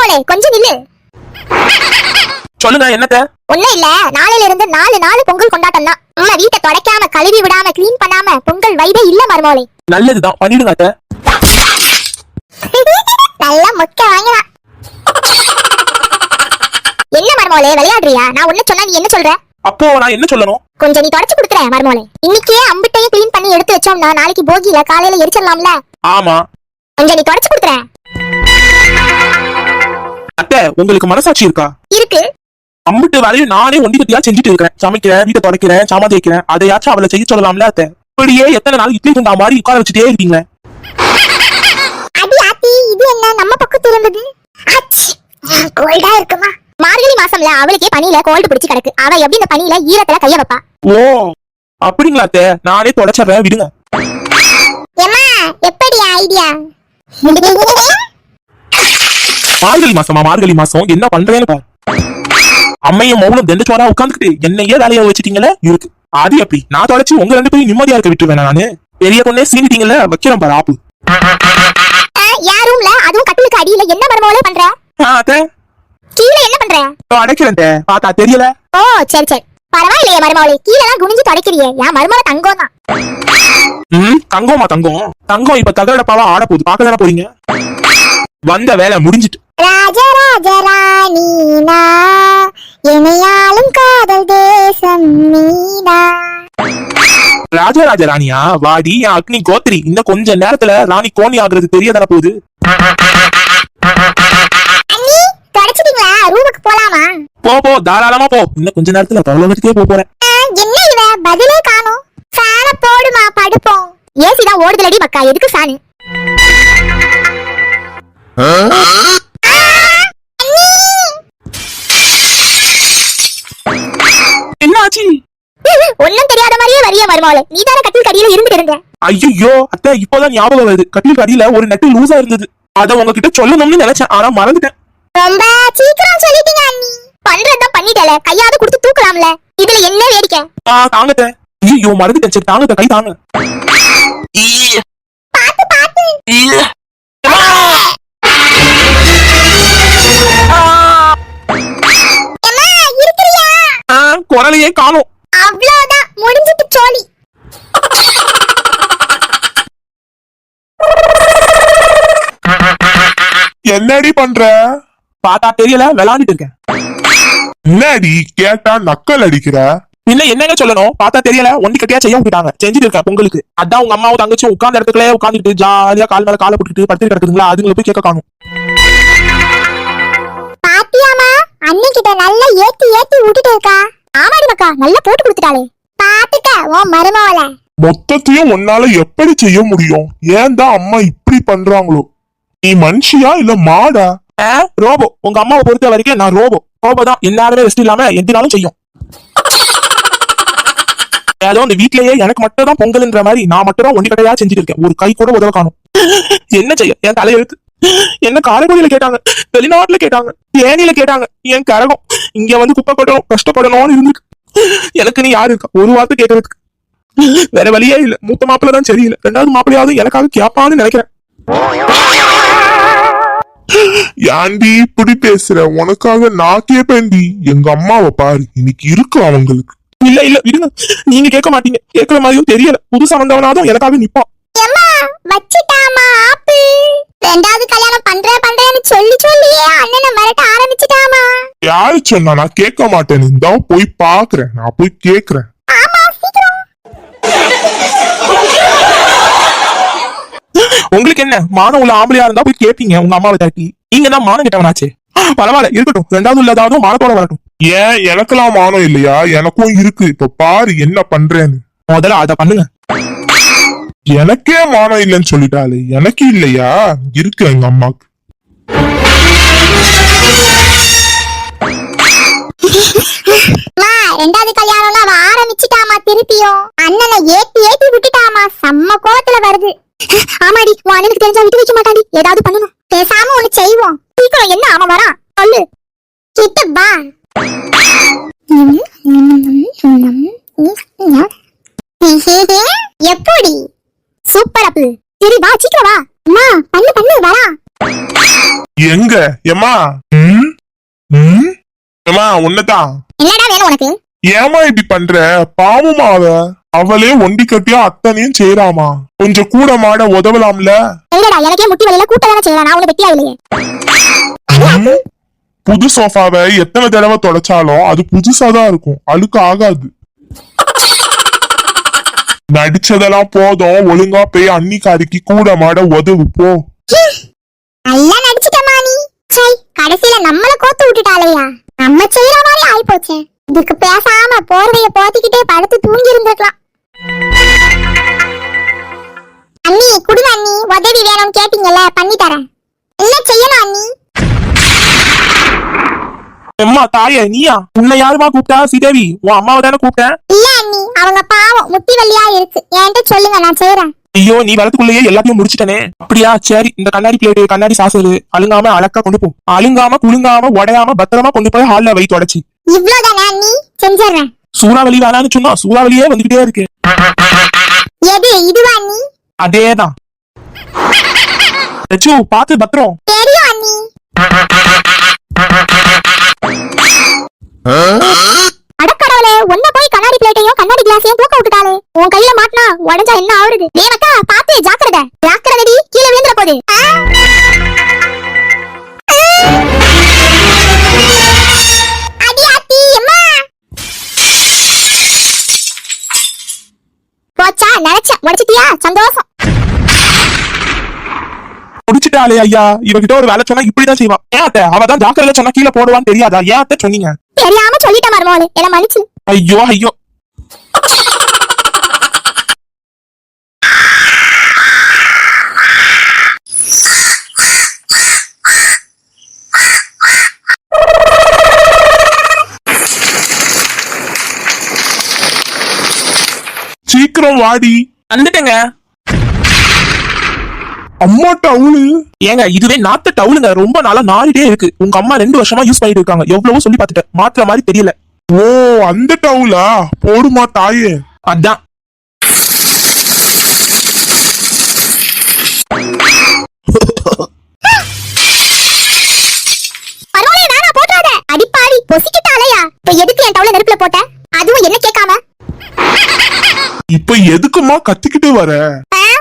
மருமகளே கொஞ்சம் நில்லு. சொல்லுங்க என்னத்த? ஒண்ணும் இல்ல நாளையில இருந்து நாலு நாலு பொங்கல் கொண்டாட்டம் தான் அம்மா வீட்டை தொடக்காம கழுவி விடாம க்ளீன் பண்ணாம பொங்கல் வைபே இல்ல மருமகளே நல்லதுதான் பண்ணிடுங்க அத்த. நல்லா மொக்க வாங்கினா. என்ன மருமகளே விளையாடுறியா? நான் ஒண்ணு சொன்னா நீ என்ன சொல்ற? அப்போ நான் என்ன சொல்லணும்? கொஞ்சம் நீ தொடச்சு கொடுத்துற மருமகளே இன்னைக்கே அம்பிட்டையும் க்ளீன் பண்ணி எடுத்து வச்சோம்னா நாளைக்கு போகியில காலையில எரிச்சிடலாம்ல. ஆமா. கொஞ்சம் நீ தொடச்சு கொடுத்துற. அத்தை உங்களுக்கு மனசாட்சி இருக்கா? இருக்கு. அம்பிட்டு வேலையும் நானே ஒண்டி கட்டியா செஞ்சுட்டு இருக்கிறேன். சமைக்கிறேன் வீட்டை துடைக்கிறேன் சாமான் தேய்க்கிறேன். அதையாச்சும் அவளை செய்ய சொல்லலாம்ல அத்தை. இப்படியே எத்தனை நாள் இட்லி துண்டா மாதிரி உட்கார வச்சுட்டே இருக்கீங்க? அடி ஆத்தி இது என்ன? நம்ம பக்கத்து இருந்தது கோல்டா இருக்குமா? மார்கழி மாசம்ல அவளுக்கே பனியில கோல்டு பிடிச்சு கிடக்கு. அவ எப்படி இந்த பனியில ஈரத்துல கைய வைப்பா? ஓ அப்படிங்களா அத்தை. நானே தொடச்சிடுறேன் விடுங்க. ஏமா எப்படி ஐடியா மார்கழி மாசமா மார்கழி மாசம் என்ன பண்றேன்னு பாரு. அம்மையும் மௌனம் தண்டச்சோரா உட்காந்துக்கிட்டு என்னையே வேலையை வச்சுட்டீங்களே? இருக்கு. அது எப்படி? நான் தொடச்சு உங்க ரெண்டு பேரும் நிம்மதியா இருக்க விட்டுருவேன் நானு. பெரிய பொண்ணே சீனிட்டீங்கல்ல வைக்கிறேன் பாரு ஆப்பு. யார் ரூம்ல? அதுவும் கட்டிலுக்கு அடியில என்ன மருமகளே பண்ற? ஆ, அத்தை. கீழே என்ன பண்ற? அடைக்கிறேன். பார்த்தா தெரியல. ஓ சரி சரி. பரவாயில்லையே மருமகளே கீழே எல்லாம் குனிஞ்சு தொடக்கிறியே. என் மருமகளை தங்கம் தான். ம் தங்கம்மா தங்கம். தங்கம் இப்ப தகரடப்பாவா ஆட போகுது. பார்க்க தானே போறீங்க? வந்த வேலை முடிஞ்சிட்டு. ராஜராஜ ராணினா இணையாலும் காதல் தேசம் நீனா ராஜராஜ ராணியா வாடி என் அக்னி கோத்திரி இன்னும் கொஞ்ச நேரத்துல ராணி கோணி ஆகுறது தெரிய தானே போகுது தொடச்சிட்டீங்களா? ரூமுக்கு போலாமா? போ போ தாராளமா போ. இன்னும் கொஞ்ச நேரத்துல பரலோகத்துக்கே போக போறேன். ஆ, என்ன இவ? பதிலே காணோம் மருமகளே நீ தானே கட்டில் கடியில இருந்துட்டு இருந்த? ஐயோ அத்தை இப்போதான் ஞாபகம் வருது. கட்டில் அடியில ஒரு நெட்டு லூசா இருந்தது. அத உங்ககிட்ட சொல்லணும்னு நினைச்சேன் ஆனா மறந்துட்டேன். ரொம்ப சீக்கிரம் சொல்லிட்டீங்க அண்ணி. பண்றதா பண்ணிட்டல. கையாவது கொடுத்து தூக்கலாம்ல. இதுல என்ன வேடிக்கை? ஆ தாங்கத்த. ஐயோ மறந்துட்டேன் சரி தாங்கத்த கை தாங்க. பாத்து பாத்து. குரலையே காணோம். அவ்வளவுதான். முடிஞ்சிட்டு சோழி. என்னடி பண்ற? பார்த்தா தெரியல விளாண்டுட்டு இருக்கேன். என்னடி கேட்டா நக்கல் அடிக்கிற? இல்ல என்னங்க சொல்லணும்? பார்த்தா தெரியல ஒண்டி கட்டியா செய்ய விட்டுட்டாங்க. செஞ்சுட்டு இருக்கேன் பொங்கலுக்கு. அதான் உங்க அம்மாவும் தங்கச்சும் உட்கார்ந்த இடத்துக்குள்ளே உட்காந்துட்டு ஜாலியா கால் மேல காலை போட்டுட்டு படுத்து கிடக்குதுங்களா? அதுங்களை போய் கேட்க காணும். பாத்தியாமா அண்ணி கிட்ட நல்லா ஏத்தி ஏத்தி விட்டுட்டு இருக்கா? ஆமாடி மக்கா நல்லா போட்டு கொடுத்துட்டாளே. பாத்துக்க உன் மருமவள. மொத்தத்தையும் உன்னால எப்படி செய்ய முடியும்? ஏன் தான் அம்மா இப்படி பண்றாங்களோ? நீ மனுஷியா இல்ல மாடா? ரோபோ உங்க அம்மாவை பொறுத்த வரைக்கும் நான் ரோபோ. ரோபோ தான் எல்லாருமே ரெஸ்ட் இல்லாம எந்தினாலும் செய்யும். ஏதோ இந்த வீட்லயே எனக்கு மட்டும் தான் பொங்கல்ன்ற மாதிரி நான் மட்டும் தான் ஒண்டி கட்டையா செஞ்சுட்டு இருக்கேன். ஒரு கை கூட உதவ காணும். என்ன செய்ய? என் தலையெழுத்து. என்ன காரைக்குடியில கேட்டாங்க. வெளிநாட்டுல கேட்டாங்க. தேனியில கேட்டாங்க. என் கரகம். இங்க வந்து குப்பை கொட்டணும் கஷ்டப்படணும்னு இருந்திருக்கு எனக்கு நீ யாரு? இருக்கா ஒரு வார்த்தை கேட்கறதுக்கு. வேற வழியே இல்ல. மூத்த மாப்பிள்ள தான் சரியில்லை. ரெண்டாவது மாப்பிள்ளையாவது எனக்காக கேப்பான்னு நினைக்கிறேன். ஏன்டி இப்படி பேசுற? உனக்காக நான் கேப்பேன்டி. எங்க அம்மாவை பாரு. இன்னைக்கு இருக்கு அவங்களுக்கு. இல்ல இல்ல விடுங்க நீங்க கேட்க மாட்டீங்க. கேட்கற மாதிரியும் தெரியல. புதுசா வந்தவனாதான் எனக்காக நிப்பான். எம்மா வச்சிட்டாமா ஆப்பிள் ரெண்டாவது கல்யாணம் பண்றேன் பண்றேன்னு சொல்லி சொல்லியே அண்ணனை மிரட்ட ஆரம்பிச்சிட்டாமா? யாரு சொன்னா நான் கேட்க மாட்டேன்னு இந்தா போய் பாக்குறேன். நான் போய் கேக்குறேன். உங்களுக்கு என்ன? மானம் உள்ள ஆம்பளையா இருந்தா போய் கேப்பீங்க உங்க அம்மாவை தட்டி. நீங்க தான் மானம் கிட்டவனாச்சே. பரவாயில்ல இருக்கட்டும். ரெண்டாவது உள்ளதாவது மானத்தோட வரட்டும். ஏன் எனக்கெல்லாம் மானம் இல்லையா? எனக்கும் இருக்கு. இப்ப பாரு என்ன பண்றேன்னு. முதல்ல அதை பண்ணுங்க. எனக்கே மானம் இல்லைன்னு சொல்லிட்டாளு. எனக்கு இல்லையா? இருக்கு எங்க அம்மாக்கு அம்மா ரெண்டாவது கல்யாணம்லாம் அவ ஆரம்பிச்சிட்டாமா திருப்பியும். அண்ணனை ஏத்தி ஏத்தி விட்டுட்டாமா செம்ம கோவத்துல வருது. ஆமாடி உன் அண்ணனுக்கு தெரிஞ்சா விட்டு வைக்க மாட்டாடி ஏதாவது பண்ணணும். பேசாம ஒண்ணு செய்வோம். சீக்கிரம் என்ன அவன் வரான்? சொல்லு. கிட்ட வா. எப்படி? சூப்பர் அப்பு. சரி வா சீக்கிரம் வா. அம்மா பண்ணு பண்ணு வரா எங்க? எம்மா ம்? ம்? எம்மா உன்னதான் என்னடா வேணும் உனக்கு? ஏமா இப்படி பண்ற? பாவமா அவ. அவளே ஒண்டி கட்டியா அத்தனையும் செய்யறாமா கொஞ்சம் கூட மாட உதவலாம்ல. எங்கடா எனக்கே முட்டி வலியில கூட்ட செய்யலாம் நான் உனக்கு இல்லையே. ம்? புது சோஃபாவை எத்தனை தடவை தொடச்சாலும் அது புதுசாதான் இருக்கும். அழுக்கு ஆகாது. நடிச்சதெல்லாம் போதும். ஒழுங்கா போய் அன்னிக்காரிக்கு கூட மாட உதவு போ. நல்லா நடிச்சிட்டமா நீ. சை கடைசியில நம்மள கோத்து விட்டுட்டாளையா? நம்ம செய்யற மாதிரி ஆயிப்போச்சே. இதுக்கு பேசாம போர்வைய போத்திக்கிட்டே படுத்து தூங்கி இருந்திருக்கலாம் அண்ணி குடுங்க அண்ணி. உதவி வேணும்னு கேட்டீங்கல்ல பண்ணி தரேன். எம்மா தாயே நீயா? உன்னை யாருமா கூப்பிட்டா சீதேவி உன் அம்மாவை தானே கூப்பிட்டேன் இல்ல அண்ணி அவங்க பாவம் முட்டி வலியா இருக்கு. என்கிட்ட சொல்லுங்க நான் செய்யறேன் ஐயோ நீ வரதுக்குள்ளேயே எல்லாத்தையும் முடிச்சிட்டனே. அப்படியா சரி இந்த கண்ணாடி பிளேட்டு கண்ணாடி சாசரு அழுங்காம அழக்கா கொண்டு போ. அழுங்காம குலுங்காம உடையாம பத்திரமா கொண்டு போய் ஹால்ல வை தொடச்சி. இவ்ளோதானே அண்ணி? செஞ்சிடுறேன். சூறாவளி வேணான்னு சொன்னா சூறாவளியே வந்துகிட்டே இருக்கு. எது இதுவா அண்ணி? அதேதான். லட்சு பாத்து பத்திரம். தெரியும் அண்ணி. அடக்கடவுளே ஒன்ன போய் கண்ணாடி பிளேட்டையும் கண்ணாடி கிளாஸையும் தூக்க விட்டுட்டாளே. உன் கையில மாட்டினா உடஞ்சா என்ன ஆவறது? வேணக்கா பாத்து ஜாக்கிரதை. ஜாக்கிரதடி கீழே விழுந்துற போகுது அம்மா. போச்சா நினைச்சேன். சந்தோஷம். முடிச்சிட்டாளே ஐயா. இவகிட்ட ஒரு வேலை சொன்னா இப்படிதான் செய்வான். ஏன் அத்தை? அவ தான் ஜாக்கிரதை சொன்னா கீழே போடுவான்னு தெரியாதா? ஏன் அத்தை சொன்னீங்க? தெரியாம சொல்லிட்ட மருமோளே என்ன மன்னிச்சு. ஐயோ ஐயோ. சீக்கிரம் வாடி. வந்துட்டேங்க. அம்மா டவுலு ஏங்க இதுவே நாத்த டவுலுங்க. ரொம்ப நாளா நாளிட்டே இருக்கு. உங்க அம்மா ரெண்டு வருஷமா யூஸ் பண்ணிட்டு இருக்காங்க. எவ்வளவோ சொல்லி பார்த்துட்டேன். மாத்துற மாதிரி தெரியல. ஓ அந்த டவுலா? போடுமா தாயே. அதான். இப்ப எதுக்கு என் டவுல நெருப்புல போட்ட? அதுவும் என்ன கேட்காம? இப்ப எதுக்குமா கத்திக்கிட்டு வர?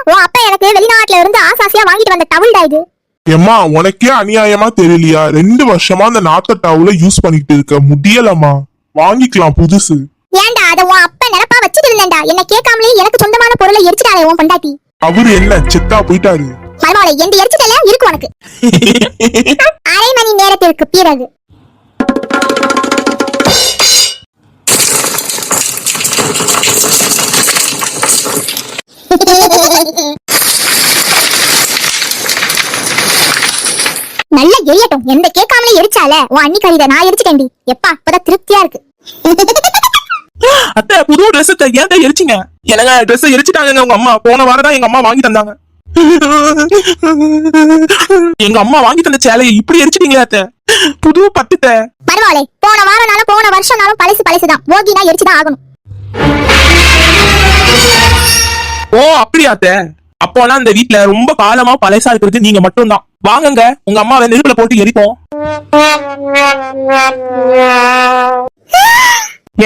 உன் அப்பா எனக்கு வெளிநாட்டுல இருந்து ஆசாசியா வாங்கிட்டு வந்த டவுல்டா இது? ஏம்மா உனக்கே அநியாயமா தெரியலையா? ரெண்டு வருஷமா அந்த நாத்த டவுல யூஸ் பண்ணிக்கிட்டு இருக்க. முடியலம்மா. வாங்கிக்கலாம் புதுசு. ஏன்டா அத உன் அப்பா நிரப்பா வச்சுட்டு இருந்தேன்டா. என்ன கேட்காமலே எனக்கு சொந்தமான பொருளை எரிச்சிட்டாலே உன் பொண்டாட்டி. அவரு என்ன செத்தா போயிட்டாரு? மருமகளை எந்த எரிச்சிட்டல இருக்கு உனக்கு. அரை மணி நேரத்திற்கு பிறகு. நல்ல எரியட்டும். எந்த கேட்காமலே எரிச்சால? உன் அன்னி கறித நான் எரிச்சிட்டேன்டி. எப்பா இப்பதான் திருப்தியா இருக்கு. அத்தை புது ட்ரெஸ் ஏன் எரிச்சிங்க? எனக்கு ட்ரெஸ் எரிச்சிட்டாங்க உங்க அம்மா. போன வாரம் தான் எங்க அம்மா வாங்கி தந்தாங்க. எங்க அம்மா வாங்கி தந்த சேலையை இப்படி எரிச்சிட்டீங்களே அத்தை. புது பட்டுத்த. பரவாயில்லை. போன வாரம்னாலும் போன வருஷம்னாலும் பழசு பழசுதான். போகினா எரிச்சுதான் ஆகணும். ஓ அப்படியா அத்தை? அப்போனா இந்த வீட்ல ரொம்ப காலமா பழசா இருக்கிறது நீங்க மட்டும்தான். வாங்குங்க உங்க அம்மாவை நெருப்புல போட்டு எரிப்போம்.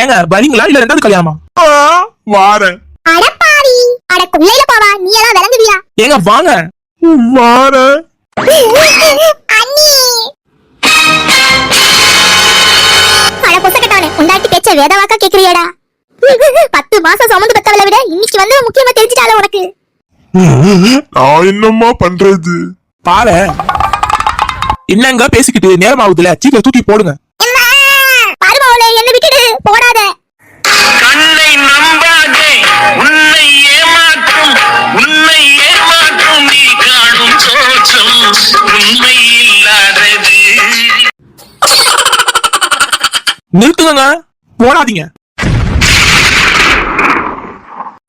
ஏங்க வரீங்களா இல்ல ரெண்டாவது கல்யாணமா? வாரேன். அடப்பாவி அட கொள்ளையில போவா. நீ எல்லாம் விளங்குவியா? ஏங்க வாங்க. வாரேன். அண்ணி. அட பொசக்கட்டானே உண்டாட்டி பேச்ச வேதவாக்கா கேக்குறியடா. பத்து மாசம் சுமந்து பெத்தவளை விட இன்னைக்கு வந்து முக்கியமா தெரிஞ்சிட்டால உனக்கு. நான் என்னம்மா பண்றது? பாரு என்னங்க பேசிக்கிட்டு நேரம் ஆகுதுல சீக்கிரம் தூக்கி போடுங்க. பருமாவளே என்ன விட்டுடு போடாத. கண்ணை நம்பாதே உன்னை ஏமாற்றும் உன்னை ஏமாற்றும் நீ காணும் தோற்றம் உண்மை இல்லாதது. நிறுத்துங்க போடாதீங்க.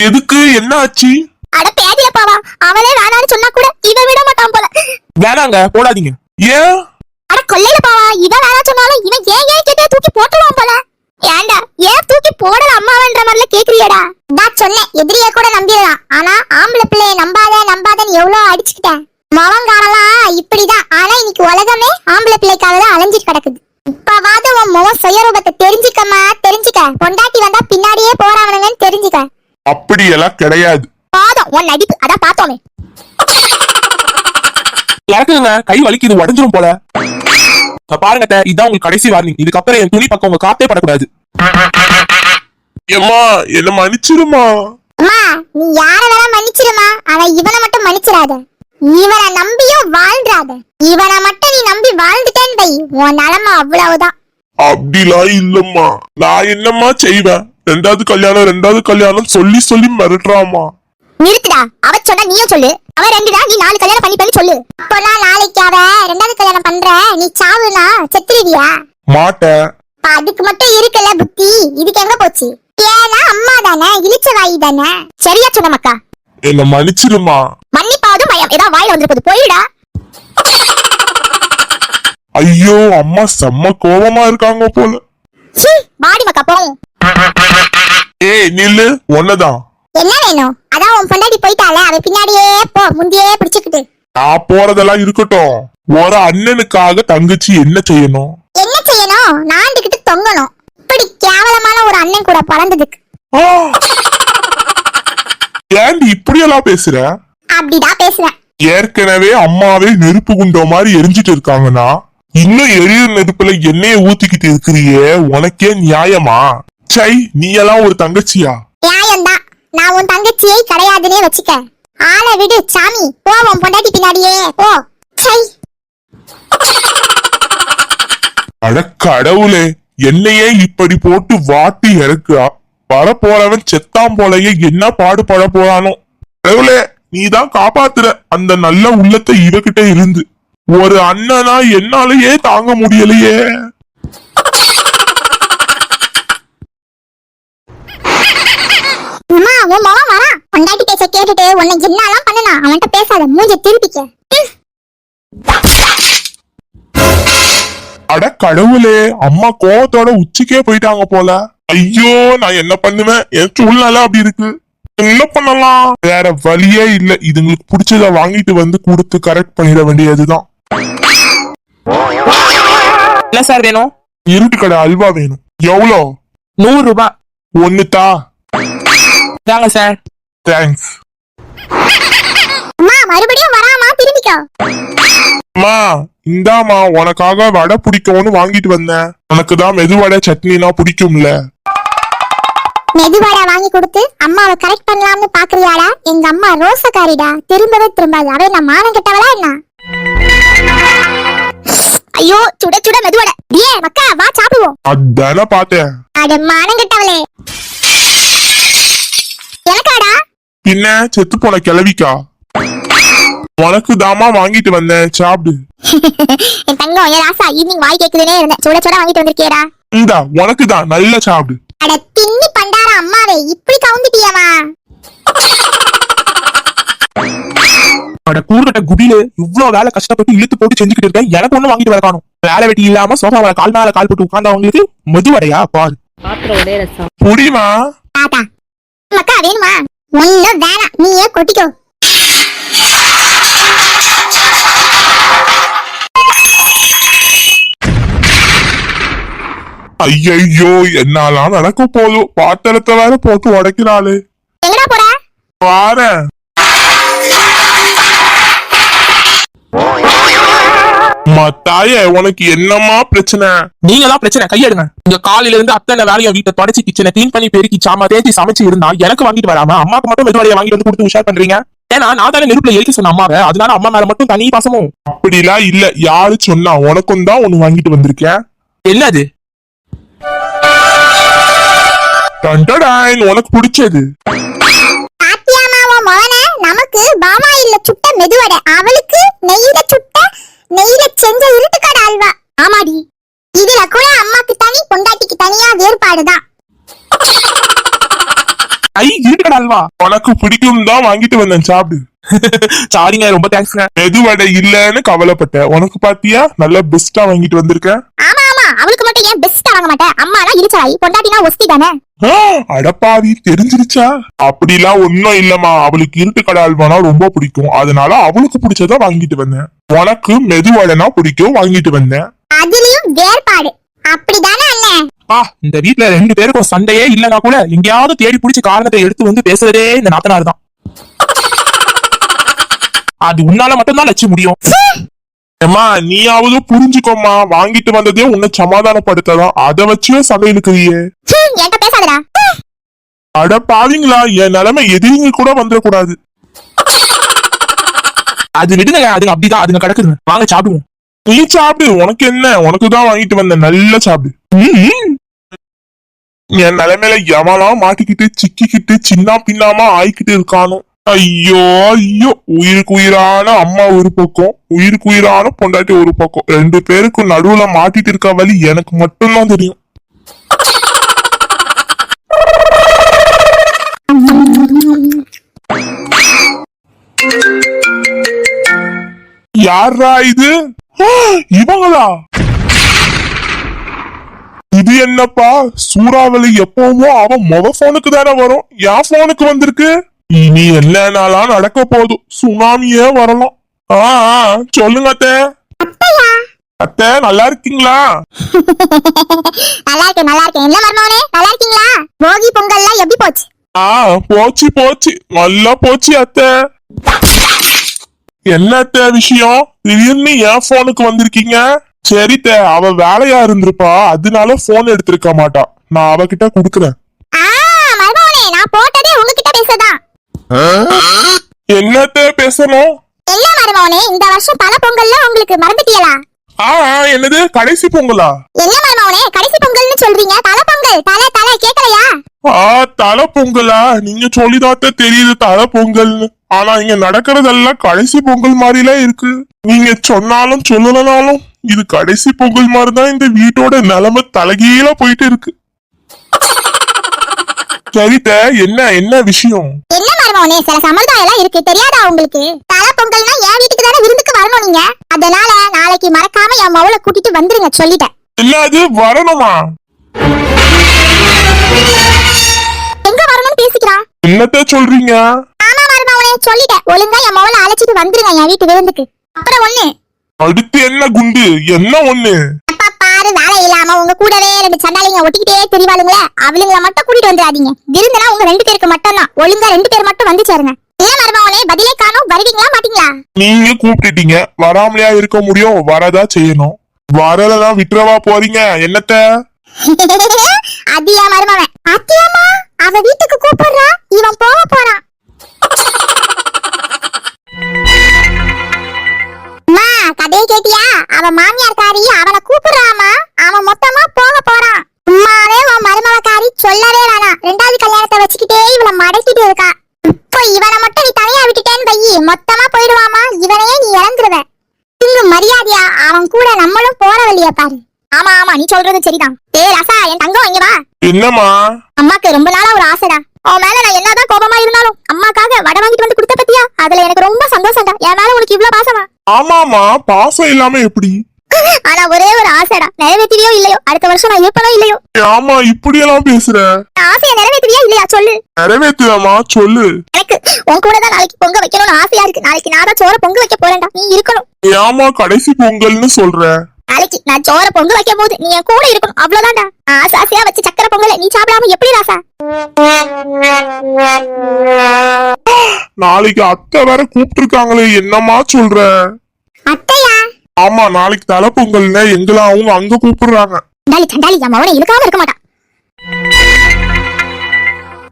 எதுக்கு? என்ன ஆச்சு அட பேதில போவா அவளே வேணான்னு சொன்னா கூட இவன் விட மாட்டான் போல. வேணாங்க போடாதீங்க. ஏன்? அட கொல்லையில போவா. இவன் வேணா சொன்னாலும் இவன் ஏன் ஏன் கிட்டே தூக்கி போட்டுருவான் போல? ஏன்டா ஏன் தூக்கி போடல அம்மாவன்ற மாதிரில கேக்குறியடா? நான் சொன்னேன். எதிரிய கூட நம்பிடலாம். ஆனா ஆம்பளை பிள்ளைய நம்பாத நம்பாதன்னு எவ்வளவு அடிச்சுக்கிட்டேன். மவங்காரெல்லாம் இப்படிதான். ஆனா இன்னைக்கு உலகமே ஆம்பளை பிள்ளைக்காக தான் அலைஞ்சிட்டு கிடக்குது. இப்பவாவது உன் முகம் சுயரூபத்தை தெரிஞ்சுக்கமா தெரிஞ்சுக்க. பொண்டாட்டி வந்தா பின்னாடியே போறாவனுங்கன்னு தெரிஞ்சுக்க. அப்படியெல்லாம் கிடையாது. பாதம் உன் நடிப்பு அதான் பார்த்தோமே. இறக்குங்க கை வலிக்குது உடஞ்சிரும் போல. பாருங்க இதான் உங்களுக்கு கடைசி வார்னிங் இதுக்கப்புறம் என் துணி பக்கம் உங்க காத்தே படக்கூடாது. ஏம்மா என்ன மன்னிச்சிருமா அம்மா நீ யார வேணா மன்னிச்சிருமா ஆனா இவனை மட்டும் மன்னிச்சிடாத. இவனை நம்பியும் வாழ்றாத. இவனை மட்டும் நீ நம்பி வாழ்ந்துட்டேன்னு வை. உன் நிலைமை அவ்வளவுதான். அப்படிலாம் இல்லம்மா. நான் என்னம்மா செய்வேன்? ரெண்டாவது கல்யாணம் ரெண்டாவது கல்யாணம் சொல்லி சொல்லி மிரட்டுறாமா? நிறுத்துடா. அவ சொன்னா நீயும் சொல்லு. அவ ரெண்டுடா நீ நாலு கல்யாணம் பண்ணி பண்ணி சொல்லு. அப்போலாம் நாளைக்கு அவ ரெண்டாவது கல்யாணம் பண்ற நீ சாவுனா செத்துருவியா? மாட்டேன் அதுக்கு மட்டும் இருக்குல்ல புத்தி. இதுக்கு எங்க போச்சு? ஏன்னா அம்மா தானே இழிச்ச வாய் தானே. சரியா சொன்ன மக்கா. என்ன மன்னிச்சிருமா? மன்னிப்பாவது மயம் ஏதாவது வாயில வந்துருக்குது போயிடா. ஐயோ அம்மா செம்ம கோவமா இருக்காங்க போல. வாடி மக்கா போவோம். ஏய் நில்லு. ஒன்னதான் என்ன வேணும்? அதான் உன் பொண்டாட்டி போயிட்டால அவ பின்னாடியே போ முந்தியே பிடிச்சுக்கிட்டு. நான் போறதெல்லாம் இருக்கட்டும். ஒரு அண்ணனுக்காக தங்கச்சி என்ன செய்யணும்? என்ன செய்யணும்? நாண்டுகிட்டு தொங்கணும். இப்படி கேவலமான ஒரு அண்ணன் கூட பிறந்ததுக்கு. ஆ! ஏன்டி இப்படியெல்லாம் பேசுற? அப்படிதான் பேசுறேன் ஏற்கனவே அம்மாவே நெருப்பு குண்டோ மாதிரி எரிஞ்சிட்டு இருக்காங்கன்னா இன்னும் எரியுற நெருப்புல எண்ணெய ஊத்திக்கிட்டு இருக்கிறியே உனக்கே நியாயமா? சை நீ எல்லாம் ஒரு தங்கச்சியா? நியாயம்தான். நான் உன் தங்கச்சியை கிடையாதுன்னே வச்சுக்க. ஆளை விடு சாமி. போ உன் பொண்டாட்டி பின்னாடியே. போ. சை. அட கடவுளே என்னையே இப்படி போட்டு வாட்டி இறக்குறா? வர போறவன் செத்தாம் போலயே என்ன பாடுபட போறானோ? கடவுளே நீதான் காப்பாத்துற அந்த நல்ல உள்ளத்தை இவகிட்ட இருந்து. ஒரு அண்ணனா என்னாலயே தாங்க முடியலையே அம்மா உன் மகன் வரான் பொண்டாட்டி பேச்ச கேட்டுட்டு உன்னை என்னலாம் பண்ணனா. அவன்கிட்ட பேசாத. மூஞ்ச திருப்பிக்க. அட கடவுளே அம்மா கோவத்தோட உச்சிக்கே போயிட்டாங்க போல. ஐயோ நான் என்ன பண்ணுவேன்? என் சூழ்நிலை அப்படி இருக்கு. என்ன பண்ணலாம்? வேற வழியே இல்ல. இதுங்களுக்கு பிடிச்சத வாங்கிட்டு வந்து கொடுத்து கரெக்ட் பண்ணிட வேண்டியதுதான். என்ன சார் வேணும்? இருட்டு கடை அல்வா வேணும். எவ்வளோ? நூறு ரூபாய். ஒண்ணுதா? தாங்க சார். தேங்க்ஸ் அம்மா மறுபடியும் வராமா? திரும்பிக்கோ. அம்மா இந்தாம்மா உனக்காக வடை பிடிக்கும்னு வாங்கிட்டு வந்தேன். உனக்கு தான் மெதுவடை சட்னினா பிடிக்கும்ல. மெதுவாடா வாங்கி கொடுத்து அம்மாவை கரெக்ட் பண்ணலாம்னு பாக்குறியாடா? எங்க அம்மா ரோசக்காரிடா. திரும்பவே திரும்பாது. அவ நான் மானம் கெட்டவளா என்ன? ஐயோ சுட சுட மெதுவடை ஏ மக்கா வா சாப்பிடுவோம். அதானே பார்த்தேன். அட மானம் கெட்டவளே. எனக்காடா? பின்ன செத்து போன கிளவிக்கா உனக்கு தாமா வாங்கிட்டு வந்தேன் சாப்பிடு. என் தங்கம் என் ராசா ஈவினிங் வாய் கேக்குதுனே இருந்தேன். சுட சுட வாங்கிட்டு வந்திருக்கியடா. இந்தா உனக்கு தான் நல்லா சாப்பிடு. அட தின்னி பண்டார அம்மாவே இப்படி கவுந்துட்டியம்மா? அட கூறுகட்ட குபிலு இவ்வளவு வேலை கஷ்டப்பட்டு இழுத்து போட்டு செஞ்சுக்கிட்டு இருக்கேன். எனக்கு ஒண்ணு வாங்கிட்டு வர காணும். வேலை வெட்டி இல்லாம சோஃபாவில கால் மேல கால் போட்டு உட்கார்ந்தவங்களுக்கு மெதுவடையா பாரு. பாத்திரம் மக்கா வேணுமா? ஒண்ணும் வேணாம் நீயே கொட்டிக்கோ. ஐயையோ என்னாலாம் நடக்க போதும். பாத்திரத்தை வேற போட்டு உடைக்கிறாளே. எங்கடா போற? வாரேன். மத்தாய உனக்கு என்னம்மா பிரச்சனை? நீங்க தான் பிரச்சனை கையெடுங்க. இங்க காலையில இருந்து அத்தனை வேலையும் வீட்டை தொடச்சி கிச்சனை க்ளீன் பண்ணி பெருக்கி சாமா தேய்ச்சி சமைச்சு இருந்தா எனக்கு வாங்கிட்டு வராம அம்மாக்கு மட்டும் மெதுவடையை வாங்கிட்டு வந்து கொடுத்து உஷார் பண்றீங்க? ஏன்னா நான் தானே நெருப்புல எரிக்க சொன்ன அம்மாவை அதனால அம்மா மேல மட்டும் தனி பாசமும். அப்படிலாம் இல்ல. யாரு சொன்னா உனக்கும் தான் ஒண்ணு வாங்கிட்டு வந்திருக்கேன் என்னது? உனக்கு பிடிச்சது. நமக்கு பாமா இல்ல சுட்ட மெதுவடை. அவளுக்கு நெய்யில சுட்ட நெய்யில செஞ்ச இருட்டுக்கடை அல்வா. ஆமாடி. இதுல கூட அம்மாக்கு தனி பொண்டாட்டிக்கு தனியா வேறுபாடுதான். ஐ இருக்கடா அல்வா. உனக்கு பிடிக்கும் தான் வாங்கிட்டு வந்தேன் சாப்பிடு. சாரிங்க ரொம்ப தேங்க்ஸ்ங்க மெதுவடை இல்லன்னு கவலைப்பட்ட உனக்கு பாத்தியா? நல்ல பெஸ்டா வாங்கிட்டு வந்திருக்கேன். ஆமா ஆமா. அவளுக்கு மட்டும் ஏன் வாங்க மாட்டேன் அம்மானா இரிச்சலாயி பொண்டாட்டினா ஒஸ்தி தானே? அடப்பாவி தெரிஞ்சிருச்சா? அப்படிலாம் ஒண்ணும் இல்லம்மா. அவளுக்கு இருட்டு கடை அல்வானா ரொம்ப பிடிக்கும். அதனால அவளுக்கு பிடிச்சத வாங்கிட்டு வந்தேன். உனக்கு மெதுவடனா பிடிக்கும் வாங்கிட்டு வந்தேன். அதுலயும் வேறுபாடு அப்படிதானே அண்ணன் ஆ இந்த வீட்ல ரெண்டு பேருக்கும் சண்டையே இல்லைனா கூட எங்கேயாவது தேடி பிடிச்ச காரணத்தை எடுத்து வந்து பேசுறதே இந்த நாத்தனார் தான். அது உன்னால மட்டும்தான் லட்சி முடியும். ஏம்மா நீயாவது புரிஞ்சுக்கோமா வாங்கிட்டு வந்ததே உன்னை சமாதானப்படுத்ததான் அதை வச்சே சண்டை இழுக்கிறியே. அட பாவீங்களா என் நிலைமை எதிரிங்க கூட வந்துடக்கூடாது. அது விடுங்க அதுங்க அப்படிதான் அதுங்க கிடக்குதுங்க வாங்க சாப்பிடுவோம். நீ சாப்பிடு உனக்கு என்ன? உனக்கு தான் வாங்கிட்டு வந்தேன். நல்லா சாப்பிடு. என் நிலைமையில எவனா மாட்டிக்கிட்டு சிக்கிக்கிட்டு சின்ன பின்னாமா ஆயிக்கிட்டு இருக்கானோ. ஐயோ ஐயோ. உயிருக்கு உயிரான அம்மா ஒரு பக்கம் உயிருக்கு உயிரான பொண்டாட்டி ஒரு பக்கம். ரெண்டு பேருக்கும் நடுவுல மாட்டிட்டு இருக்க வழி எனக்கு மட்டும்தான் தெரியும். யாரா இது? இவங்களா? இது என்னப்பா? சூறாவளி எப்பவுமோ அவன் மொத போனுக்கு தானே வரும். என் போனுக்கு வந்திருக்கு? இனி என்னன்னாலாம் நடக்க போதும் சுனாமியே வரலாம். ஆ சொல்லுங்க அத்தை. அத்தை நல்லா இருக்கீங்களா? நல்லா இருக்கேன் நல்லா இருக்கேன். என்ன மர்மவனே நல்லா இருக்கீங்களா? போகி பொங்கல்லாம் எப்படி போச்சு? ஆ போச்சு போச்சு. நல்லா போச்சு அத்தை. என்ன அத்தை விஷயம்? திடீர்னு என் போனுக்கு வந்திருக்கீங்க? சரி அவ வேலையா இருந்திருப்பா. அதனால போன் எடுத்திருக்க மாட்டா. நான் அவகிட்ட குடுக்குறேன். என்னத்த பேசணும் என்ன மருமவனே இந்த வருஷம் தல பொங்கல்ல உங்களுக்கு மறந்துட்டியலா? ஆ என்னது? கடைசி பொங்கலா? என்ன மருமவனே கடைசி பொங்கல்னு சொல்றீங்க தல பொங்கல் தல தல கேட்கலையா ஆ தலை பொங்கலா? நீங்க சொல்லிதாத்த தெரியுது தலை பொங்கல்னு. ஆனா இங்க நடக்கிறதெல்லாம் கடைசி பொங்கல் மாதிரிலாம் இருக்கு. நீங்க சொன்னாலும் சொல்லலனாலும் இது கடைசி பொங்கல் மாதிரிதான் இந்த வீட்டோட நிலைமை தலைகீழ போயிட்டு இருக்கு. சரித்த என்ன என்ன விஷயம்? என்ன மருமவனே சில சம்பிரதாயம் எல்லாம் இருக்கு. தெரியாதா உங்களுக்கு? தல பொங்கல்னா என் வீட்டுக்கு தானே விருந்துக்கு வரணும் நீங்க? அதனால நாளைக்கு மறக்காம என் மவளை கூட்டிட்டு வந்துருங்க சொல்லிட்டேன். இல்ல அது வரணுமா? எங்க வரணும்னு பேசிக்கிறான்? என்னத்த சொல்றீங்க? ஆமா மருமவனே சொல்லிட்டேன். ஒழுங்கா என் மவளை அழைச்சிட்டு வந்துருங்க என் வீட்டு விருந்துக்கு. அப்புறம் ஒண்ணு. அடுத்து என்ன குண்டு? என்ன ஒண்ணு? பாரு வேலை இல்லாம உங்க கூடவே ரெண்டு சண்டாளிங்க ஒட்டிக்கிட்டே தெரிவாளுங்களே அவளுங்கள மட்டும் கூட்டிட்டு வந்துடாதீங்க. விருந்துனா உங்க ரெண்டு பேருக்கு மட்டும் தான் ஒழுங்கா ரெண்டு பேர் மட்டும் வந்து சேருங்க. ஏன் மருமவனே பதிலே காணும் வருவீங்களா மாட்டீங்களா? நீங்க கூப்பிட்டுட்டீங்க. வராமலையா இருக்க முடியும் வரதா செய்யணும். வரலனா விட்டுறவா போறீங்க என்னத்த? அது என் மருமவன். அத்தியம்மா அவ வீட்டுக்கு கூப்பிடுறா இவன் போக போறான். கதையை கேட்டியா? அவ மாமியார்காரி அவனை கூப்பிடுறாமா அவன் மொத்தமா போக போறான் சும்மாவே உன் மருமவக்காரி சொல்லவே வேணாம் ரெண்டாவது கல்யாணத்தை வச்சுக்கிட்டே இவள மடக்கிட்டு இருக்கா இப்போ இவனை மட்டும் நீ தனியா விட்டுட்டேன்னு வையி மொத்தமா போயிடுவாமா இவனையே நீ இழந்துருவ இங்கு மரியாதையா அவன் கூட நம்மளும் போற வழிய பாரு ஆமா ஆமா நீ சொல்றது சரிதான் ஏய் ரசா என் தங்கம் இங்க வா. என்னம்மா? அம்மாக்கு ரொம்ப நாளா ஒரு ஆசைடா. அவன் மேல நான் என்னதான் கோபமா இருந்தாலும் அம்மாக்காக வடை வாங்கிட்டு வந்து கொடுத்த பத்தியா? அதுல எனக்கு ரொம்ப சந்தோஷம்டா. என் மேல உனக்கு இவ்ளோ பாசமா? ஆமாமா பாசம் இல்லாம எப்படி? ஆனா ஒரே ஒரு ஆசைடா. நிறைவேற்றியோ இல்லையோ? அடுத்த வருஷம் நான் இருப்பனோ இல்லையோ? ஆமா இப்படியெல்லாம் பேசுற? நான் ஆசையை நிறைவேற்றியா இல்லையா? சொல்லு. நிறைவேத்துவமா சொல்லு. எனக்கு உன் கூட தான் நாளைக்கு பொங்க வைக்கணும்னு ஆசையா இருக்கு. நாளைக்கு நான் தான் சோற பொங்க வைக்க போறேன்டா. நீ இருக்கணும். ஏமா கடைசி பொங்கல்னு சொல்ற? நாளைக்கு நான் சோற பொங்க வைக்க போது நீ என் கூட இருக்கணும். அவ்வளவுதான்டா. ஆசை ஆசையா வச்சு சக்கரை பொங்கல நீ சாப்பிடாம எப்படி ராசா? நாளைக்கு அத்தை வேற கூப்பிட்டுருக்காங்களே என்னம்மா சொல்ற? அத்தையா? ஆமா நாளைக்கு தலை பொங்கல்ல எங்களை அவங்க அங்க கூப்பிடுறாங்க. சண்டாளி சண்டாளி என் மவனை இழுக்காம இருக்க மாட்டான்.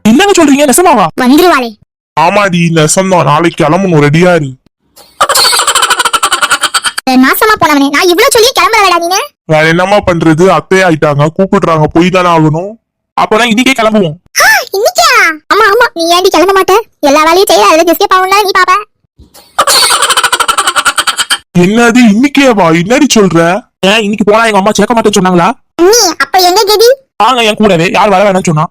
என்னங்க சொல்றீங்க? நெசமாவா? வந்துருவாளே. ஆமாடி நெசந்தான் நாளைக்கு கிளம்பணும். ரெடியா இரு. நாசமா போனவனே நான் இவ்வளவு சொல்லி நீனு வேற என்னம்மா பண்றது? அத்தை ஆயிட்டாங்க கூப்பிடுறாங்க போய் தானே ஆகணும். அப்போதான் இன்னைக்கே கிளம்புவோம். இன்னைக்கா? ஆமா ஆமா நீ ஏன்டி கிளம்ப மாட்ட? எல்லா வேலையும் செய்ய அதுல எஸ்கேப் ஆகும்ல நீ பாப்ப. என்னது இன்னைக்கே வா என்னடி சொல்ற? ஏன் இன்னைக்கு போனா எங்க அம்மா சேர்க்க மாட்டேன்னு சொன்னாங்களா? நீ அப்ப எங்க கெதி வாங்க என் கூடவே. யார் வர வேணாம்னு சொன்னா.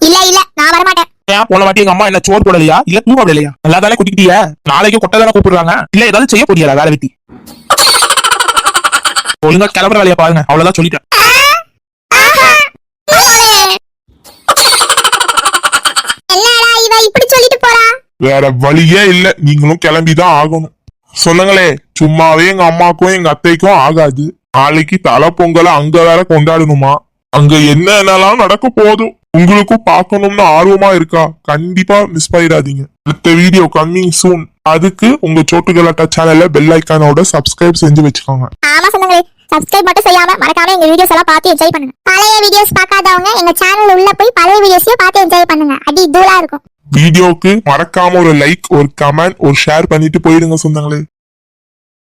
இல்ல இல்ல நான் வர மாட்டேன் போன வாட்டி எங்க அம்மா என்ன சோறு போடலையா? இல்ல தூங்க விடலையா? நல்லா தானே குட்டிக்கிட்டிய நாளைக்கு கொட்டை தானே கூப்பிடுறாங்க. இல்ல ஏதாவது செய்ய போறியா வேலை வெட்டி? ஒழுங்கா கிளம்புற வேலையை பாருங்க. அவ்வளவுதான் சொல்லிட்டேன். என்னடா இவ இப்படி சொல்லிட்டு போறா? வேற வழியே இல்ல. நீங்களும் கிளம்பிதான் ஆகணும். சொன்னங்களே சும்மாவே எங்க அம்மாக்கும் எங்க அத்தைக்கும் ஆகாது. நாளைக்கு தலை பொங்கலை அங்க வேற கொண்டாடணுமா? அங்க என்னென்னலாம் நடக்க போதும் உங்களுக்கும் பார்க்கணும்னு ஆர்வமா இருக்கா? கண்டிப்பா மிஸ் பண்ணிடாதீங்க. அடுத்த வீடியோ கம்மிங் சூன் அதுக்கு உங்க சோட்டு கலாட்டா சேனல்ல பெல் ஐக்கானோட சப்ஸ்கிரைப் செஞ்சு வச்சுக்கோங்க. ஆமா சொந்தங்களே சப்ஸ்கிரைப் மட்டும் செய்யாம மறக்காம எங்க வீடியோஸ் எல்லாம் பார்த்து என்ஜாய் பண்ணுங்க. பழைய வீடியோஸ் பார்க்காதவங்க எங்க சேனல் உள்ள போய் பழைய வீடியோஸையும் பார்த்து என்ஜாய் பண்ணுங்க. அடி தூளா இருக்கும். வீடியோக்கு மறக்காம ஒரு லைக் ஒரு கமெண்ட் ஒரு ஷேர் பண்ணிட்டு போயிடுங்க சொந்தங்களே.